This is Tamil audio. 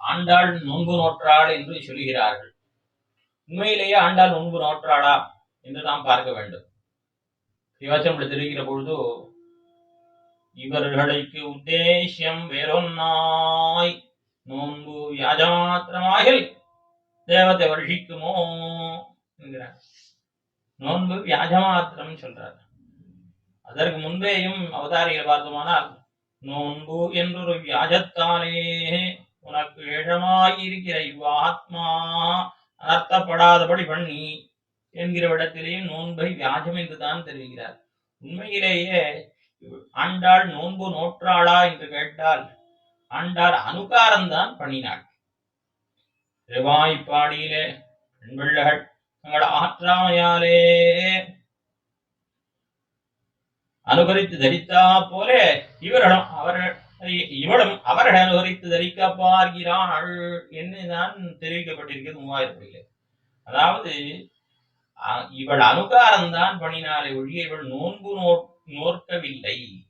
ஆண்டாள் நோன்பு நோற்றாள் என்று சொல்கிறார்கள். உண்மையிலேயே ஆண்டாள் நோன்பு நோற்றாளா என்று நாம் பார்க்க வேண்டும். சிவாச்சரம் தெரிவிக்கிற பொழுது இவர்களுக்கு உத்தேசியம் வேறொன்னாய் நோன்பு வியாஜமாத்திரமாகில் தேவத்தை வருஷிக்குமோ என்கிறார். நோன்பு வியாஜமாத்திரம் சொல்றார். அதற்கு முன்பேயும் அவதாரிகள் பார்த்தோமானால் நோன்பு என்றொரு வியாஜத்தாலே உனக்கு ஏழமாயிருக்கிற இவ்வாத்மா அனர்த்தப்படாதபடி பண்ணி என்கிற இடத்திலேயும் நோன்பை வியாஜம் என்றுதான் தெரிவிக்கிறார். உண்மையிலேயே ஆண்டாள் நோன்பு நோற்றாளா என்று கேட்டால் ஆண்டாள் அனுகாரம்தான் பண்ணினாள். திருவாய்ப்பாடியிலே பெண் பிள்ளைகள் தங்கள் ஆற்றாமையாலே அனுகரித்து தரித்தா போல இவர்களும் அவர்கள் இவளும் அவர்கள் அனுகரித்து தரிக்க பார்க்கிறாள் என்னுதான் தெரிவிக்கப்பட்டிருக்கிறது. மூவாயிரத்திலே அதாவது அ- இவள் அனுகாரம்தான் பண்ணினாலே ஒழிய இவள் நோன்பு நோ நோற்கவில்லை.